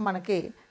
మనకి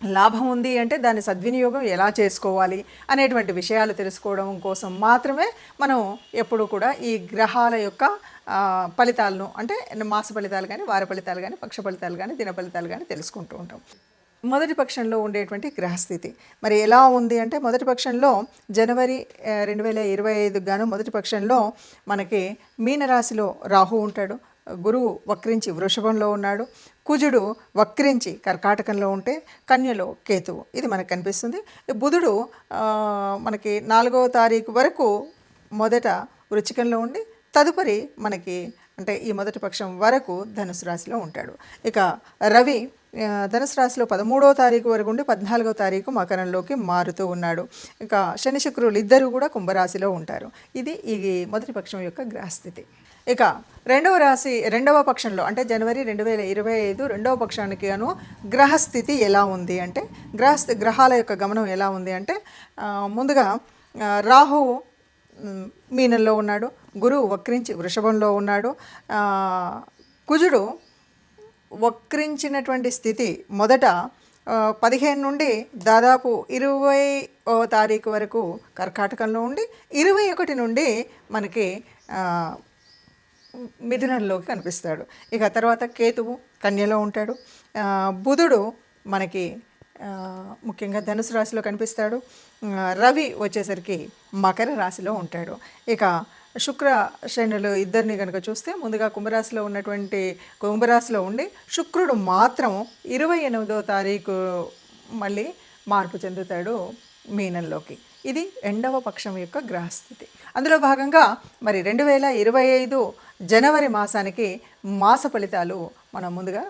లాభం ఉంది అంటే దాని సద్వినియోగం ఎలా చేసుకోవాలి అనేటువంటి విషయాలు తెలుసుకోవడం కోసం మాత్రమే మనం ఎప్పుడు కూడా ఈ గ్రహాల యొక్క ఫలితాలను అంటే మాస ఫలితాలు కానీ వార ఫలితాలు కానీ పక్ష ఫలితాలు కానీ దిన ఫలితాలు కానీ తెలుసుకుంటూ ఉంటాం. మొదటి పక్షంలో ఉండేటువంటి గ్రహస్థితి. మరి ఎలా ఉంది అంటే మొదటి పక్షంలో జనవరి రెండు వేల ఇరవై ఐదు గాను మొదటి పక్షంలో మనకి మీనరాశిలో రాహు ఉంటాడు. గురువు వక్రించి వృషభంలో ఉన్నాడు. కుజుడు వక్రించి కర్కాటకంలో ఉంటే కన్యలో కేతువు. ఇది మనకు కనిపిస్తుంది. బుధుడు మనకి నాలుగవ తారీఖు వరకు మొదట వృచ్చికంలో ఉండి తదుపరి మనకి అంటే ఈ మొదటి పక్షం వరకు ధనుసు రాశిలో ఉంటాడు. ఇక రవి ధనుసు రాశిలో పదమూడవ తారీఖు వరకు ఉండి పద్నాలుగవ తారీఖు మకరంలోకి మారుతూ ఉన్నాడు. ఇక శని శుక్రులు ఇద్దరు కూడా కుంభరాశిలో ఉంటారు. ఇది ఈ మొదటి పక్షం యొక్క గ్రహస్థితి. ఇక రెండవ రాశి రెండవ పక్షంలో అంటే జనవరి రెండు వేల ఇరవై ఐదు రెండవ పక్షానికి అను గ్రహస్థితి ఎలా ఉంది అంటే గ్రహస్థి గ్రహాల యొక్క గమనం ఎలా ఉంది అంటే ముందుగా రాహు మీనంలో ఉన్నాడు గురువు వక్రించి వృషభంలో ఉన్నాడు కుజుడు వక్రించినటువంటి స్థితి మొదట పదిహేను నుండి దాదాపు ఇరవై ఓ తారీఖు వరకు కర్కాటకంలో ఉండి ఇరవై ఒకటి నుండి మనకి మిథునంలోకి కనిపిస్తాడు. ఇక తర్వాత కేతువు కన్యలో ఉంటాడు. బుధుడు మనకి ముఖ్యంగా ధనుసు రాశిలో కనిపిస్తాడు. రవి వచ్చేసరికి మకర రాశిలో ఉంటాడు. ఇక శుక్ర శనులు ఇద్దరిని కనుక చూస్తే ముందుగా కుంభరాశిలో ఉన్నటువంటి కుంభరాశిలో ఉండి శుక్రుడు మాత్రం ఇరవై ఎనిమిదో తారీఖు మళ్ళీ మార్పు చెందుతాడు మీనంలోకి. ఇది రెండవ పక్షం యొక్క గ్రహస్థితి. అందులో భాగంగా మరి రెండు వేల ఇరవై ఐదు జనవరి మాసానికి మాస ఫలితాలు మనం ముందుగా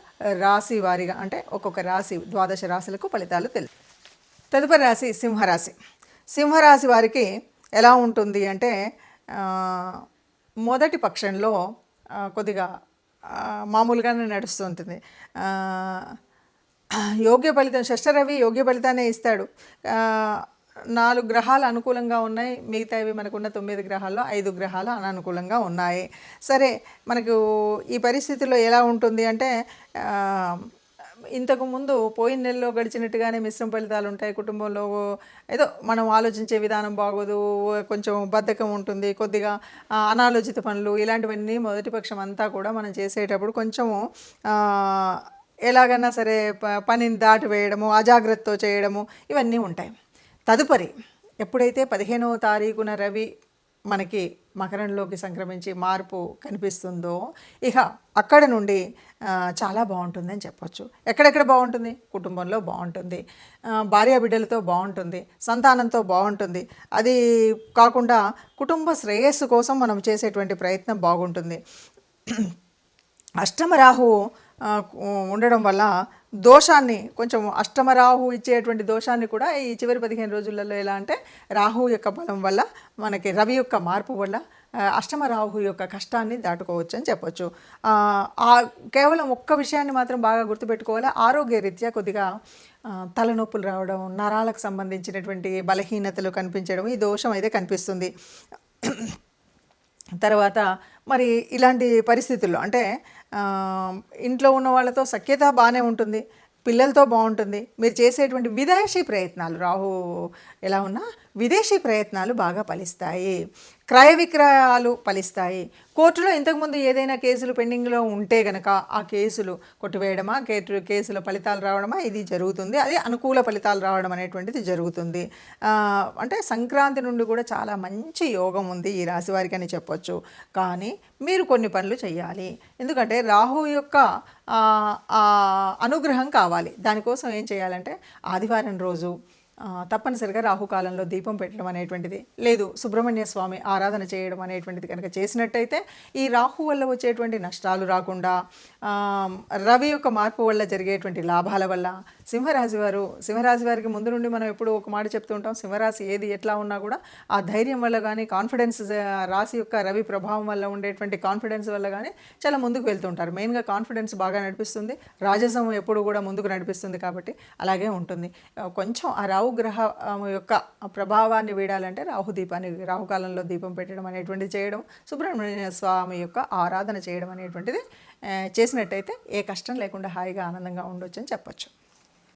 రాశి వారిగా అంటే ఒక్కొక్క రాశి ద్వాదశ రాశులకు ఫలితాలు తెలుసు తదుపరి రాశి సింహరాశి. సింహరాశి వారికి ఎలా ఉంటుంది అంటే మొదటి పక్షంలో కొద్దిగా మామూలుగానే నడుస్తుంటుంది యోగ్య ఫలితం షష్టరవి యోగ్య ఫలితాన్ని ఇస్తాడు. నాలుగు గ్రహాలు అనుకూలంగా ఉన్నాయి. మిగతావి మనకున్న తొమ్మిది గ్రహాల్లో ఐదు గ్రహాలు అననుకూలంగా ఉన్నాయి. సరే మనకు ఈ పరిస్థితిలో ఎలా ఉంటుంది అంటే ఇంతకుముందు ఇంతకు ముందు పోయిన నెలలో గడిచినట్టుగానే మిశ్రమ ఫలితాలు ఉంటాయి. కుటుంబంలో ఏదో మనం ఆలోచించే విధానం బాగోదు కొంచెం బద్ధకం ఉంటుంది కొద్దిగా అనాలోచిత పనులు ఇలాంటివన్నీ మొదటి పక్షం అంతా కూడా మనం చేసేటప్పుడు కొంచెము ఎలాగైనా సరే ప- పనిని దాటి వేయడము అజాగ్రత్తతో చేయడము ఇవన్నీ ఉంటాయి. తదుపరి ఎప్పుడైతే పదిహేనవ తారీఖున రవి మనకి మకరంలోకి సంక్రమించి మార్పు కనిపిస్తుందో ఇక అక్కడ నుండి చాలా బాగుంటుందని చెప్పొచ్చు. ఎక్కడెక్కడ బాగుంటుంది? కుటుంబంలో బాగుంటుంది. భార్య బిడ్డలతో బాగుంటుంది. సంతానంతో బాగుంటుంది. అది కాకుండా కుటుంబ శ్రేయస్సు కోసం మనం చేసేటువంటి ప్రయత్నం బాగుంటుంది. అష్టమరాహు ఉండడం వల్ల దోషాన్ని కొంచెం అష్టమ రాహు ఇచ్చేటువంటి దోషాన్ని కూడా ఈ చివరి పదిహేను రోజులలో ఎలా అంటే రాహు యొక్క బలం వల్ల మనకి రవి యొక్క మార్పు వల్ల అష్టమరాహు అష్టమ రాహు యొక్క కష్టాన్ని దాటుకోవచ్చు అని చెప్పొచ్చు. ఆ, కేవలం ఒక్క విషయాన్ని మాత్రం బాగా గుర్తుపెట్టుకోవాలి. ఆరోగ్య రీత్యా కొద్దిగా తలనొప్పులు రావడం నరాలకు సంబంధించినటువంటి బలహీనతలు కనిపించడం ఈ దోషం అయితే కనిపిస్తుంది. తర్వాత మరి ఇలాంటి పరిస్థితుల్లో అంటే ఇంట్లో ఉన్న వాళ్ళతో సఖ్యత బాగానే ఉంటుంది పిల్లలతో బాగుంటుంది మీరు చేసేటువంటి విదేశీ ప్రయత్నాలు రాహు ఎలా ఉన్నా విదేశీ ప్రయత్నాలు బాగా ఫలిస్తాయి. క్రయ విక్రయాలు ఫలిస్తాయి. కోర్టులో ఇంతకుముందు ఏదైనా కేసులు పెండింగ్లో ఉంటే గనక ఆ కేసులు కొట్టివేయడమా? కేటు కేసుల ఫలితాలు రావడమా? ఇది జరుగుతుంది. అది అనుకూల ఫలితాలు రావడం అనేటువంటిది జరుగుతుంది. అంటే సంక్రాంతి నుండి కూడా చాలా మంచి యోగం ఉంది ఈ రాశి వారికి అని చెప్పొచ్చు. కానీ మీరు కొన్ని పనులు చేయాలి ఎందుకంటే రాహు యొక్క అనుగ్రహం కావాలి. దానికోసం ఏం చేయాలంటే ఆదివారం రోజు తప్పనిసరిగా రాహుకాలంలో దీపం పెట్టడం అనేటువంటిది. లేదు సుబ్రహ్మణ్య స్వామి ఆరాధన చేయడం అనేటువంటిది కనుక చేసినట్టయితే ఈ రాహు వల్ల వచ్చేటువంటి నష్టాలు రాకుండా రవి యొక్క మార్పు వల్ల జరిగేటువంటి లాభాల వల్ల సింహరాశి వారు సింహరాశి వారికి ముందు నుండి మనం ఎప్పుడు ఒక మాట చెప్తూ ఉంటాం సింహరాశి ఏది ఎట్లా ఉన్నా కూడా ఆ ధైర్యం వల్ల కానీ కాన్ఫిడెన్స్ రాశి యొక్క రవి ప్రభావం వల్ల ఉండేటువంటి కాన్ఫిడెన్స్ వల్ల కానీ చాలా ముందుకు వెళ్తుంటారు. మెయిన్గా కాన్ఫిడెన్స్ బాగా నడిపిస్తుంది. రాజసం ఎప్పుడు కూడా ముందుకు నడిపిస్తుంది కాబట్టి అలాగే ఉంటుంది. కొంచెం ఆ రాహు గ్రహ యొక్క ప్రభావాన్ని వీడాలంటే రాహు దీపాన్ని రాహుకాలంలో దీపం పెట్టడం అనేటువంటిది చేయడం సుబ్రహ్మణ్య స్వామి యొక్క ఆరాధన చేయడం అనేటువంటిది చేసినట్టయితే ఏ కష్టం లేకుండా హాయిగా ఆనందంగా ఉండొచ్చు అని చెప్పొచ్చు.